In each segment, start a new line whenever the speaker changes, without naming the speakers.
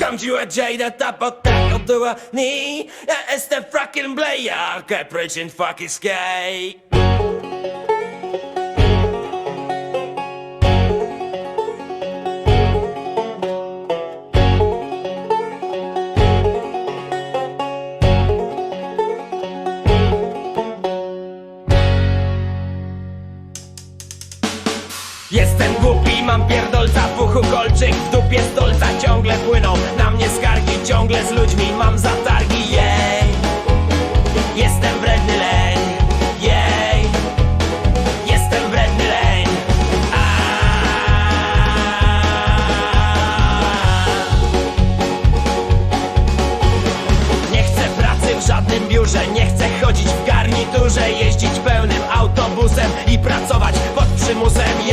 Chodziła Jada, ta potem odbyła ni Ja jestem fucking player, capricious fucking skate Jestem głupi, mam pierdolca w uchu kolczyk W dupie stolca ciągle płyną. Na mnie skargi, ciągle z ludźmi mam zatargi Jej. Jestem wredny leń Jej. Jestem wredny leń. Nie chcę pracy w żadnym biurze Nie chcę chodzić w garniturze Jeździć pełnym autobusem I pracować pod przymusem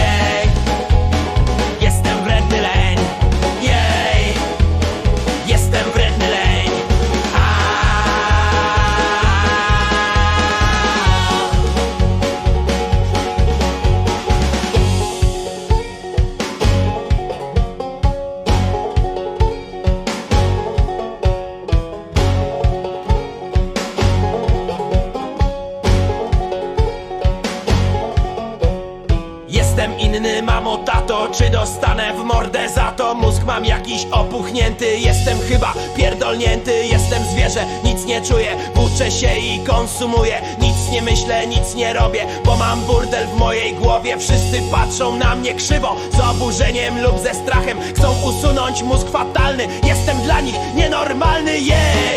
Jestem inny, mamo, tato Czy dostanę w mordę za to? Mózg mam jakiś opuchnięty Jestem chyba pierdolnięty. Jestem zwierzę, nic nie czuję Włóczę się i konsumuję. Nic nie myślę, nic nie robię Bo mam burdel w mojej głowie. Wszyscy patrzą na mnie krzywo Z oburzeniem lub ze strachem. Chcą usunąć mózg fatalny Jestem dla nich nienormalny, jej